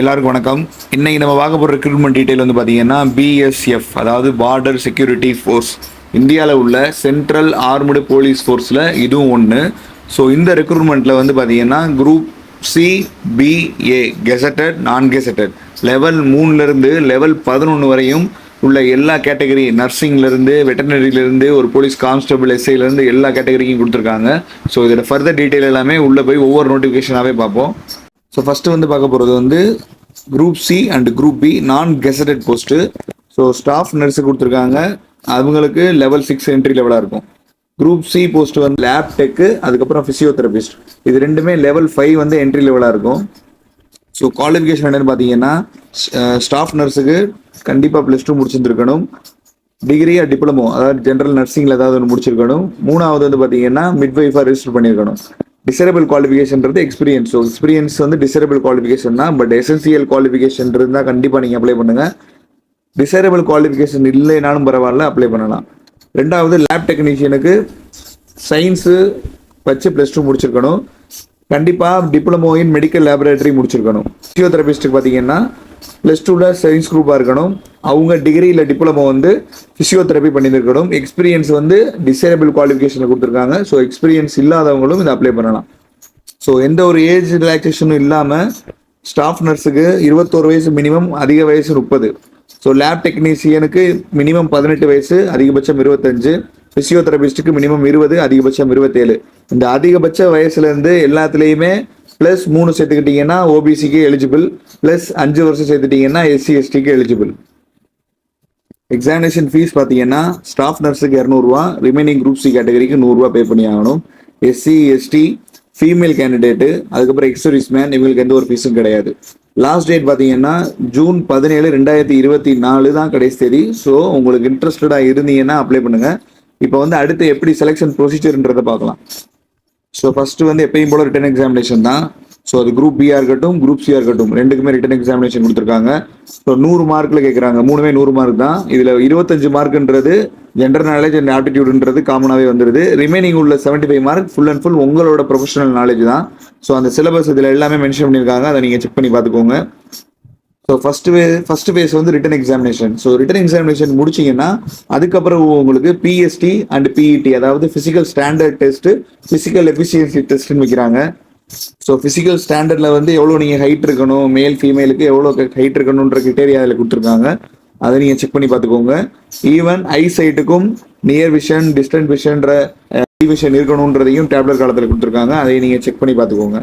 எல்லாருக்கும் வணக்கம். இன்னைக்கு நம்ம பார்க்க போகிற ரெக்ரூட்மெண்ட் டீடைல் வந்து பார்த்தீங்கன்னா பிஎஸ்எஃப் அதாவது பார்டர் செக்யூரிட்டி ஃபோர்ஸ் இந்தியாவில் உள்ள சென்ட்ரல் ஆர்முடு போலீஸ் ஃபோர்ஸில் இதுவும் ஒன்று ஸோ இந்த ரெக்ரூட்மெண்ட்டில் வந்து பார்த்தீங்கன்னா group C PA gazetted non gazetted level மூணுலேருந்து லெவல் பதினொன்று வரையும் உள்ள எல்லா கேட்டகரி நர்சிங்லேருந்து வெட்டனரியிலேருந்து ஒரு போலீஸ் கான்ஸ்டபிள் எஸ்ஐலேருந்து எல்லா கேட்டகரிக்கும் கொடுத்துருக்காங்க. ஸோ இதோட ஃபர்தர் டீட்டெயில் எல்லாமே உள்ளே போய் ஒவ்வொரு நோட்டிஃபிகேஷனாகவே பார்ப்போம். ஸோ ஃபஸ்ட்டு வந்து பார்க்க போகிறது வந்து group C and group B non gazetted post so staff nurse கொடுத்துருக்காங்க. அவங்களுக்கு லெவல் சிக்ஸ் என்ட்ரி லெவலாக இருக்கும். குரூப் சி போஸ்ட் வந்து லேப் டெக்கு அதுக்கப்புறம் ஃபிசியோதெரபிஸ்ட் இது ரெண்டுமே லெவல் ஃபைவ் வந்து என்ட்ரி லெவலாக இருக்கும். ஸோ குவாலிஃபிகேஷன் என்னென்னு பார்த்தீங்கன்னா ஸ்டாஃப் நர்ஸுக்கு கண்டிப்பாக ப்ளஸ் டூ முடிச்சிருந்துருக்கணும். டிகிரி டிப்ளமோ அதாவது ஜென்ரல் நர்சிங்கில் ஏதாவது ஒன்று முடிச்சிருக்கணும். மூணாவது வந்து பார்த்தீங்கன்னா மிட்வைஃபாக ரெஜிஸ்டர் பண்ணியிருக்கணும் டிசரபிள் குவாலிஃபிகேஷன்றது எக்ஸ்பீரியன்ஸ் ஸோ எக்ஸ்பீரியன்ஸ் வந்து டிசரபிள் குவாலிஃபிகேஷன் தான் பட் எசென்சியல் குவாலிஃபிகேஷன் இருந்தால் கண்டிப்பாக நீங்கள் அப்ளை பண்ணுங்கள் டிசரபிள் குவாலிஃபிகேஷன் இல்லைனாலும் பரவாயில்ல அப்ளை பண்ணலாம். ரெண்டாவது லேப் டெக்னீஷியனுக்கு சயின்ஸு வச்சு ப்ளஸ் டூ முடிச்சிருக்கணும். கண்டிப்பாக டிப்ளமோ இன் மெடிக்கல் லேபரேட்டரி முடிச்சிருக்கணும். ஃபிசியோதெரபிஸ்ட்டுக்கு பார்த்தீங்கன்னா ப்ளஸ் டூவில் சயின்ஸ் குரூப்பாக இருக்கணும். அவங்க டிகிரியில் டிப்ளமோ வந்து ஃபிசியோதெரப்பி பண்ணியிருக்கணும். எக்ஸ்பீரியன்ஸ் வந்து டிசேபிள் குவாலிஃபிகேஷனில் கொடுத்துருக்காங்க. ஸோ எக்ஸ்பீரியன்ஸ் இல்லாதவங்களும் இதை அப்ளை பண்ணலாம். ஸோ எந்த ஒரு ஏஜ் ரிலாக்ஸேஷனும் இல்லாமல் ஸ்டாஃப் நர்ஸுக்கு இருபத்தோரு வயசு மினிமம் அதிக வயசு முப்பது. ஸோ லேப் டெக்னீஷியனுக்கு மினிமம் பதினெட்டு வயசு அதிகபட்சம் இருபத்தஞ்சு. ஃபிசியோதெரபிஸ்ட்டுக்கு மினிமம் இருபது அதிகபட்சம் இருபத்தேழு. இந்த அதிகபட்ச வயசுலேருந்து எல்லாத்துலேயுமே ப்ளஸ் மூணு சேர்த்துக்கிட்டிங்கன்னா ஓபிசிக்கு எலிஜிபிள் ப்ளஸ் அஞ்சு வருஷம் சேர்த்துட்டிங்கன்னா எஸ்சி எஸ்டிக்கு எலிஜிபிள் எக்ஸாமினேஷன் ஃபீஸ் பார்த்தீங்கன்னா ஸ்டாஃப் நர்ஸுக்கு இரநூறுவா ரிமைனிங் குரூப் சி கேட்டகரிக்கு நூறுரூவா பே பண்ணி ஆகணும். எஸ்சி எஸ்டி ஃபீமேல் கேண்டிடேட்டு அதுக்கப்புறம் எக்ஸர்வீஸ் மேன் இவங்களுக்கு எந்த ஒரு ஃபீஸும் கிடையாது. லாஸ்ட் டேட் பார்த்தீங்கன்னா ஜூன் பதினேழு ரெண்டாயிரத்தி இருபத்தி நாலு தான் கடைசி தேதி. ஸோ உங்களுக்கு இன்ட்ரெஸ்டடாக இருந்தீங்கன்னா அப்ளை பண்ணுங்கள் இப்போ வந்து அடுத்து எப்படி செலெக்ஷன் ப்ரொசீஜர்ன்றதை பார்க்கலாம். ஸோ ஃபர்ஸ்ட் வந்து எப்பயும் போல ரிட்டன் எக்ஸாமினேஷன் தான். ஸோ அது குரூப் பியாக இருக்கட்டும் குரூப் சியாக இருக்கட்டும் ரெண்டுக்குமே ரிட்டன் எக்ஸாமினேஷன் கொடுத்துருக்காங்க. ஸோ நூறு மார்க்கில் கேட்குறாங்க மூணுமே நூறு மார்க் தான். இதில் இருபத்தஞ்சு மார்க்ன்றது ஜென்ரல் நாலேஜ் அண்ட் ஆப்டிடியூடுன்றது காமனாகவே வந்துடுது ரிமைனிங் உள்ள seventy five mark full and full உங்களோட ப்ரொஃபஷனல் நாலேஜ் தான். ஸோ அந்த சிலபஸ் இதில் எல்லாமே மென்ஷன் பண்ணியிருக்காங்க. அதை நீங்கள் செக் பண்ணி பார்த்துக்கோங்க. So first way first phase வந்து written examination so written examination முடிச்சீங்கன்னா அதுக்கப்புறம் உங்களுக்கு பிஎஸ்டி அண்ட் பிஇடி அதாவது physical standard test physical efficiency டெஸ்ட்னு வைக்கிறாங்க. ஸோ ஃபிசிக்கல் ஸ்டாண்டர்டில் வந்து எவ்வளோ நீங்கள் ஹைட் இருக்கணும் மேல் ஃபீமேலுக்கு எவ்வளோ ஹைட் இருக்கணுன்ற கிட்டேரியா அதில் கொடுத்துருக்காங்க. அதை நீங்கள் செக் பண்ணி பார்த்துக்கோங்க. ஈவன் ஐ சைட்டுக்கும் நியர் விஷன் டிஸ்டன்ட் விஷன்ற விஷன் uh, இருக்கணுன்றதையும் டேப்லெட் காலத்தில் கொடுத்துருக்காங்க. அதை நீங்கள் செக் பண்ணி பார்த்துக்கோங்க.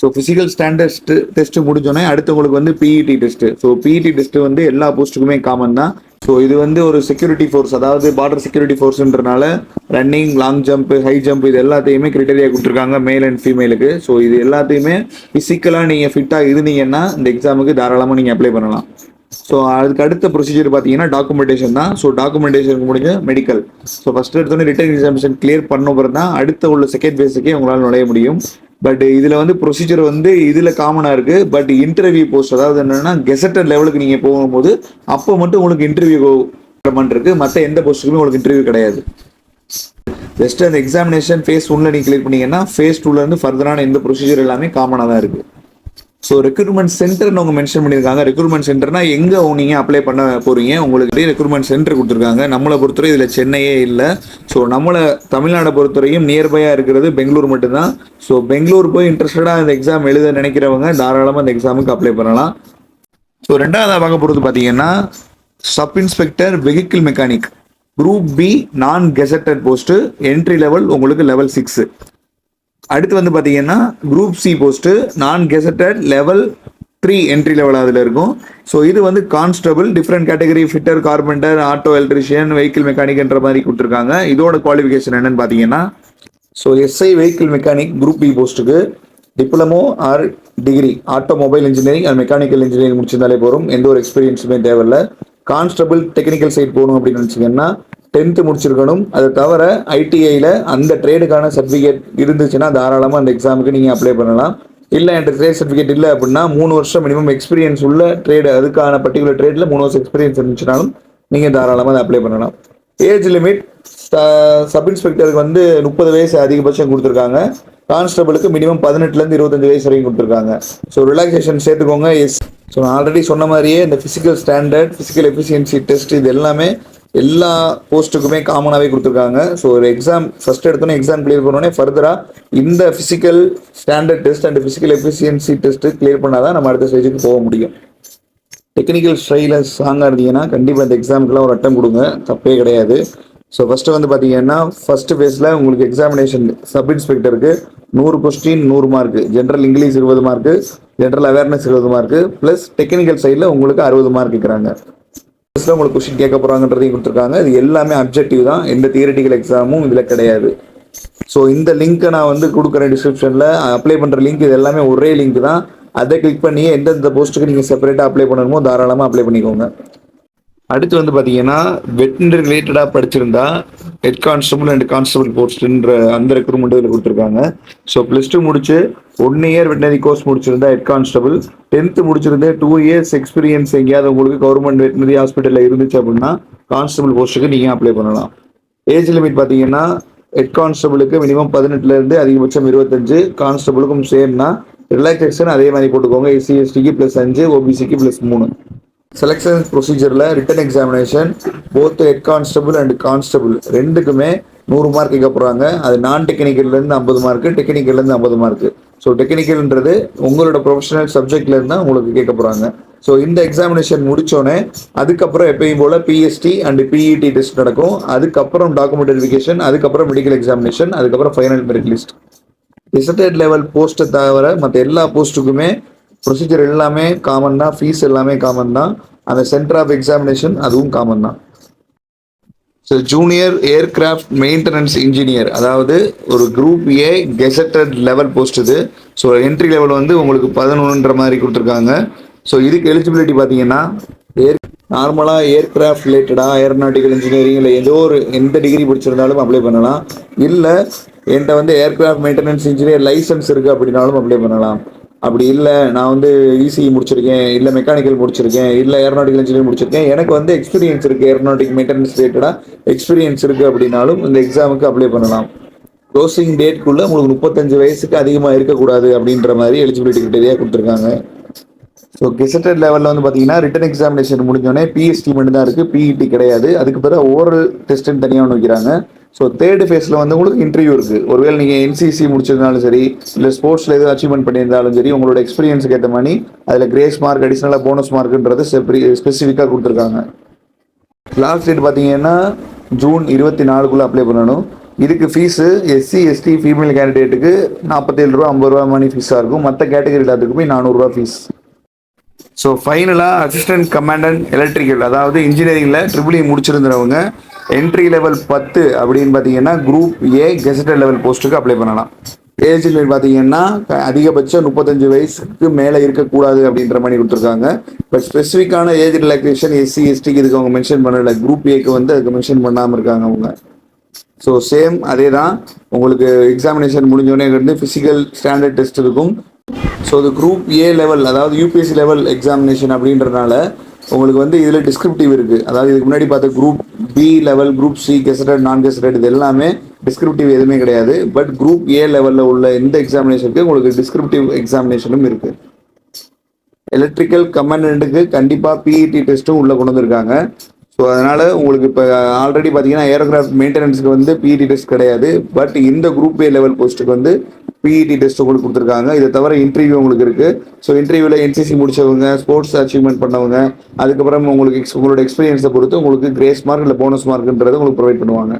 ஸோ ஃபிசிக்கல் ஸ்டாண்டர்ட் டெஸ்ட் முடிஞ்சோடனே அடுத்தவங்களுக்கு வந்து PET test so PET test வந்து எல்லா போஸ்ட்டுக்குமே காமன் தான். ஸோ இது வந்து ஒரு செக்யூரிட்டி ஃபோர்ஸ் அதாவது border security ஃபோர்ஸ்ன்றனால running long jump high jump இது எல்லாத்தையுமே கிரிட்டரியா கொடுத்துருக்காங்க மேல் அண்ட் ஃபீமேலுக்கு ஸோ இது எல்லாத்தையுமே ஃபிசிக்கலாக நீங்கள் ஃபிட்டாக இருந்தீங்கன்னா இந்த எக்ஸாமுக்கு தாராளமாக நீங்கள் அப்ளை பண்ணலாம். ஸோ அதுக்கு அடுத்த ப்ரொசீஜர் பார்த்தீங்கன்னா டாக்குமெண்டேஷன் தான். ஸோ டாக்குமெண்டேஷனுக்கு முடிஞ்ச மெடிக்கல் ஸோ ஃபர்ஸ்ட் எடுத்தோடனே ரிட்டர்ன் எக்ஸாமினேஷன் கிளியர் பண்ண பிறகு தான் அடுத்த உள்ள செகண்ட் பேஸுக்கே உங்களால் நுழைய முடியும். பட் இதில் வந்து ப்ரொசீஜர் வந்து இதில் காமனாக இருக்குது பட் இன்டர்வியூ போஸ்ட் அதாவது என்னென்னா கெசட்டட் லெவலுக்கு நீங்கள் போகும்போது அப்போ மட்டும் உங்களுக்கு இன்டர்வியூ இருக்கு. மற்ற எந்த போஸ்ட்டுக்குமே உங்களுக்கு இன்டர்வியூ கிடையாது. ஜஸ்ட் அந்த எக்ஸாமினேஷன் ஃபேஸ் ஒன்ல நீங்கள் கிளியர் பண்ணீங்கன்னா ஃபேஸ் டூலேருந்து ஃபர்தரான எந்த ப்ரொசீஜர் எல்லாமே காமனாக தான் இருக்குது ஸோ ரெக்ரூட்மெண்ட் சென்டர்னு அவங்க மென்ஷன் பண்ணியிருக்காங்க. ரெக்ரூட்மெண்ட் சென்டர்னா எங்கே நீங்கள் அப்ளை பண்ண போகிறீங்க உங்களுக்கு ரெக்ரூட்மெண்ட் சென்டர் கொடுத்துருக்காங்க. நம்மளை பொறுத்தவரை இதில் சென்னையே இல்லை. ஸோ நம்மளை தமிழ்நாடை பொறுத்தவரையும் நியர்பையாக இருக்கிறது பெங்களூர் மட்டும்தான். ஸோ பெங்களூர் போய் இன்ட்ரெஸ்டடாக இந்த எக்ஸாம் எழுத நினைக்கிறவங்க தாராளமாக இந்த எக்ஸாமுக்கு அப்ளை பண்ணலாம். ஸோ ரெண்டாவதாக பார்க்க போகிறது பார்த்தீங்கன்னா sub inspector vehicle mechanic group B non gazetted post entry level உங்களுக்கு லெவல் சிக்ஸு அடுத்து வந்து பார்த்தீங்கன்னா group C post non gazetted level three entry level அதில் இருக்கும். ஸோ இது வந்து constable different category fitter carpenter auto electrician vehicle மெக்கானிக்ன்ற மாதிரி கொடுத்துருக்காங்க. இதோட குவாலிஃபிகேஷன் என்னன்னு பார்த்தீங்கன்னா so SI vehicle mechanic group B போஸ்ட்டுக்கு diploma or degree automobile engineering and mechanical engineering முடிச்சிருந்தாலே போதும். எந்த ஒரு எக்ஸ்பீரியன்ஸுமே தேவையில்ல. கான்ஸ்டபிள் டெக்னிக்கல் சைட் போகணும் அப்படின்னு நினச்சிங்கன்னா டென்த்து முடிச்சிருக்கணும். அதை தவிர ஐடிஐயில் அந்த ட்ரேடுக்கான சர்டிஃபிகேட் இருந்துச்சுன்னா தாராளமாக அந்த எக்ஸாமுக்கு நீங்கள் அப்ளை பண்ணலாம். இல்லை என்கிட்ட ட்ரேட் சர்டிஃபிகேட் இல்லை அப்படின்னா மூணு வருஷம் மினிமம் எக்ஸ்பீரியன்ஸ் உள்ள ட்ரேடு அதுக்கான பர்டிகுலர் ட்ரேடில் மூணு வருஷம் எக்ஸ்பீரியன்ஸ் இருந்துச்சுனாலும் நீங்கள் தாராளமாக அதை அப்ளை பண்ணலாம். ஏஜ் லிமிட் சப் இன்ஸ்பெக்டருக்கு வந்து முப்பது வயசு அதிகபட்சம் கொடுத்துருக்காங்க. கான்ஸ்டபிளுக்கு மினிமம் பதினெட்டுலேருந்து இருபத்தஞ்சு வயசு வரைக்கும் கொடுத்துருக்காங்க. ஸோ ரிலாக்ஸேஷன் சேர்த்துக்கோங்க. எஸ் ஸோ நான் ஆல்ரெடி சொன்ன மாதிரியே இந்த physical standard physical efficiency test இது எல்லாமே எல்லா போஸ்ட்டுக்குமே காமனாகவே கொடுத்துருக்காங்க. ஸோ ஒரு எக்ஸாம் ஃபர்ஸ்ட் எடுத்தோன்னே எக்ஸாம் கிளியர் பண்ணோடனே ஃபர்தராக இந்த physical standard test and physical efficiency test clear பண்ணாதான் நம்ம அடுத்த ஸ்டேஜுக்கு போக முடியும். டெக்னிக்கல் ஸ்ட்ரைல ஸ்ட்ராங்காக இருந்தீங்கன்னா கண்டிப்பாக இந்த எக்ஸாமுக்குலாம் ஒரு அட்டம் கொடுங்க. தப்பே கிடையாது. ஸோ ஃபஸ்ட்டு வந்து பார்த்தீங்கன்னா ஃபஸ்ட்டு ஃபேஸில் உங்களுக்கு எக்ஸாமினேஷன் சப் இன்ஸ்பெக்டருக்கு நூறு கொஸ்டின் நூறு மார்க்கு ஜென்ரல் இங்கிலீஷ் இருபது மார்க்கு ஜென்ரல் அவேர்னஸ் இருபது மார்க்கு ப்ளஸ் டெக்னிக்கல் சைடில் உங்களுக்கு அறுபது மார்க் இருக்கிறாங்க ஃபஸ்ட்டில் உங்களுக்கு கொஸ்டின் கேட்க போகிறாங்கன்றதையும் கொடுத்துருக்காங்க. இது எல்லாமே அப்ஜெக்டிவ் தான். எந்த தியரட்டிக்கல் எக்ஸாமும் இதில் கிடையாது. ஸோ இந்த லிங்க்கை நான் வந்து கொடுக்குறேன் டிஸ்கிரிப்ஷனில் அப்ளை பண்ணுற லிங்க் இது எல்லாமே ஒரே லிங்க் தான். அதை கிளிக் பண்ணி எந்தெந்த போஸ்ட்டுக்கு நீங்கள் செப்பரேட்டாக அப்ளை பண்ணணுமோ தாராளமாக அப்ளை பண்ணிக்கோங்க. அடுத்து வந்து பார்த்தீங்கன்னா வெட்டினரி ரிலேட்டடாக படிச்சிருந்தா ஹெட் கான்ஸ்டபிள் அண்ட் கான்ஸ்டபிள் போஸ்ட்ன்ற அந்த ரெக்ரூட்மெண்ட் இதில் கொடுத்துருக்காங்க. ஸோ ப்ளஸ் டூ முடிச்சு ஒன் இயர் வெட்டினரி கோர்ஸ் முடிச்சிருந்தா ஹெட் கான்ஸ்டபிள் டென்த்து முடிச்சிருந்து டூ இயர்ஸ் எக்ஸ்பீரியன்ஸ் எங்கேயாவது உங்களுக்கு கவர்மெண்ட் வெட்டினரி ஹாஸ்பிட்டலில் இருந்துச்சு அப்படின்னா கான்ஸ்டபிள் போஸ்ட்டுக்கு நீங்கள் அப்ளை பண்ணலாம். ஏஜ் லிமிட் பார்த்தீங்கன்னா ஹெட் கான்ஸ்டபிளுக்கு மினிமம் பதினெட்டுலேருந்து அதிகபட்சம் இருபத்தஞ்சு கான்ஸ்டபிளுக்கும் சேம்னா ரிலாக்ஸேஷன் அதே மாதிரி போட்டுக்கோங்க. எஸ்சி எஸ்டிக்கு ப்ளஸ் அஞ்சு ஓபிசிக்கு ப்ளஸ் மூணு. Selection ப்ரொசீஜரில் written examination both head constable and constable ரெண்டுக்குமே நூறு மார்க் கேட்க போகிறாங்க அது நான் டெக்னிக்கல்லேருந்து ஐம்பது மார்க்கு டெக்னிக்கல்லேருந்து ஐம்பது மார்க்கு ஸோ டெக்னிக்கல்ன்றது உங்களோட ப்ரொஃபஷனல் சப்ஜெக்ட்லேருந்து தான் உங்களுக்கு கேட்க போகிறாங்க ஸோ இந்த எக்ஸாமினேஷன் முடித்தோடனே அதுக்கப்புறம் எப்பயும் போல் பிஎஸ்டி அண்ட் பிஇடி டெஸ்ட் நடக்கும். அதுக்கப்புறம் டாக்குமெண்ட் வெரிஃபிகேஷன் அதுக்கப்புறம் மெடிக்கல் எக்ஸாமினேஷன் அதுக்கப்புறம் ஃபைனல் மெரிட் லிஸ்ட் ரிசர்டட் லெவல் போஸ்ட்டை தவிர மற்ற எல்லா போஸ்ட்டுக்குமே ப்ரொசீஜர் எல்லாமே காமன் தான். ஃபீஸ் எல்லாமே காமன் தான். அந்த சென்டர் ஆஃப் எக்ஸாமினேஷன் அதுவும் காமன் தான். So junior aircraft maintenance engineer அதாவது ஒரு group A gazetted level post இது. ஸோ என்ட்ரி லெவல் வந்து உங்களுக்கு பதினொன்றுன்ற மாதிரி கொடுத்துருக்காங்க. ஸோ இதுக்கு எலிஜிபிலிட்டி பார்த்தீங்கன்னா ஏர் நார்மலாக ஏர்கிராஃப்ட் ரிலேட்டடாக ஏரோநாட்டிக்கல் இன்ஜினியரிங் இல்லை ஏதோ ஒரு எந்த டிகிரி படிச்சிருந்தாலும் அப்ளை பண்ணலாம். இல்லை என்கிட்ட வந்து ஏர்கிராஃப்ட் மெயின்டெனன்ஸ் இன்ஜினியர் லைசன்ஸ் இருக்குது அப்படின்னாலும் அப்ளை பண்ணலாம். அப்படி இல்லை நான் வந்து இசிஇ முடிச்சிருக்கேன் இல்லை மெக்கானிக்கல் முடிச்சிருக்கேன் இல்லை ஏரோநாட்டிக்கல் இன்ஜினியர் முடிச்சிருக்கேன். எனக்கு வந்து எக்ஸ்பீரியன்ஸ் இருக்குது ஏரோனாட்டிக் மெயின்டெனன்ஸ் ரிலேட்டடாக எக்ஸ்பீரியன்ஸ் இருக்குது அப்படின்னாலும் இந்த எக்ஸாமுக்கு அப்ளை பண்ணலாம். க்ளோசிங் டேட்குள்ளே உங்களுக்கு முப்பத்தஞ்சு வயசுக்கு அதிகமாக இருக்கக்கூடாது அப்படின்ற மாதிரி எலிஜிபிலிட்டி கிட்டேரியா கொடுத்துருக்காங்க. ஸோ கெசட்டட் லெவலில் வந்து பார்த்தீங்கன்னா ரிட்டன் எக்ஸாமினேஷன் முடிஞ்சோடனே பிஎஸ்டி மட்டும் தான் இருக்குது பிஇடி கிடையாது. அதுக்கு பிறகு ஓரல் டெஸ்ட்டுன்னு தனியாக ஒன்று வைக்கிறாங்க. ஸோ தேர்ட் ஃபேஸில் வந்து உங்களுக்கு இன்டர்வியூ இருக்குது ஒருவேளை நீங்கள் என்சிசி முடிச்சிருந்தாலும் சரி இல்லை ஸ்போர்ட்ஸில் எதுவும் அச்சீவ்மெண்ட் பண்ணியிருந்தாலும் சரி உங்களோட எக்ஸ்பீரியன்ஸுக்கு ஏற்ற மாதிரி அதில் கிரேஸ் மார்க் அடிஷ்னலாக போனஸ் மார்க்குன்றது ஸ்பெசிஃபிக்காக கொடுத்துருக்காங்க. லாஸ்ட் டேட் பார்த்தீங்கன்னா ஜூன் இருபத்தி நாலுக்குள்ளே அப்ளை பண்ணணும். இதுக்கு ஃபீஸு எஸ்சி எஸ்டி ஃபீமேல் கேண்டிடேட்டுக்கு நாற்பத்தேழு ரூபா ஐம்பது ரூபா மணி ஃபீஸாக இருக்கும். மற்ற கேட்டகரி எல்லாத்துக்குமே நானூறுரூவா ஃபீஸ் ஸோ ஃபைனலாக அசிஸ்டன்ட் கமாண்டன்ட் எலக்ட்ரிக்கல் அதாவது இன்ஜினியரிங்கில் ட்ரிபிள் இ முடிச்சிருந்தவங்க என்ட்ரி லெவல் பத்து அப்படின்னு பார்த்தீங்கன்னா குரூப் ஏ கெசட்டட் லெவல் போஸ்ட்டுக்கு அப்ளை பண்ணலாம். ஏஜ் லிமிட் பார்த்தீங்கன்னா அதிகபட்சம் முப்பத்தஞ்சு வயசுக்கு மேலே இருக்கக்கூடாது அப்படின்ற மாதிரி கொடுத்துருக்காங்க. பட் ஸ்பெசிஃபிக்கான ஏஜ் ரிலாக்ஸேஷன் எஸ்சி எஸ்டிக்கு இதுக்கு அவங்க மென்ஷன் பண்ணல. குரூப் ஏக்கு வந்து அதுக்கு மென்ஷன் பண்ணாமல் இருக்காங்க அவங்க. ஸோ சேம் அதே தான் உங்களுக்கு எக்ஸாமினேஷன் முடிஞ்சோடனே வந்து ஃபிசிக்கல் ஸ்டாண்டர்ட் டெஸ்ட் இருக்கும். ஸோ இது குரூப் ஏ லெவல் அதாவது யூபிஎஸ்சி லெவல் எக்ஸாமினேஷன் அப்படின்றனால உங்களுக்கு வந்து இதில் டிஸ்கிரிப்டிவ் இருக்குது அதாவது இதுக்கு முன்னாடி பார்த்த group B level group C gazetted non gazetted இது எல்லாமே டிஸ்கிரிப்டிவ் எதுவுமே கிடையாது. பட் குரூப் ஏ லெவலில் உள்ள எந்த எக்ஸாமினேஷனுக்கு உங்களுக்கு டிஸ்கிரிப்டிவ் எக்ஸாமினேஷனும் இருக்குது எலக்ட்ரிக்கல் கமெண்ட்டுக்கு கண்டிப்பாக பிஇடி டெஸ்ட்டும் உள்ளே கொண்டு வந்திருக்காங்க. ஸோ அதனால் உங்களுக்கு இப்போ ஆல்ரெடி பார்த்தீங்கன்னா ஏரோகிராஃப்ட் மெயின்டெனன்ஸுக்கு வந்து பிஇடி டெஸ்ட் கிடையாது. பட் இந்த குரூப் ஏ லெவல் போஸ்ட்டுக்கு வந்து பிஇடி டெஸ்ட் உங்களுக்கு கொடுத்துருக்காங்க. இதை தவிர இன்டர்வியூ உங்களுக்கு இருக்குது ஸோ இன்டர்வியூவில் என்சிசி முடிச்சவங்க ஸ்போர்ட்ஸ் அச்சீவ்மெண்ட் பண்ணவங்க அதுக்கப்புறம் உங்களுக்கு உங்களோட எக்ஸ்பீரியன்ஸை பொறுத்து உங்களுக்கு கிரேஸ் மார்க் இல்லை போனஸ் மார்க்ன்றது உங்களுக்கு ப்ரொவைட் பண்ணுவாங்க.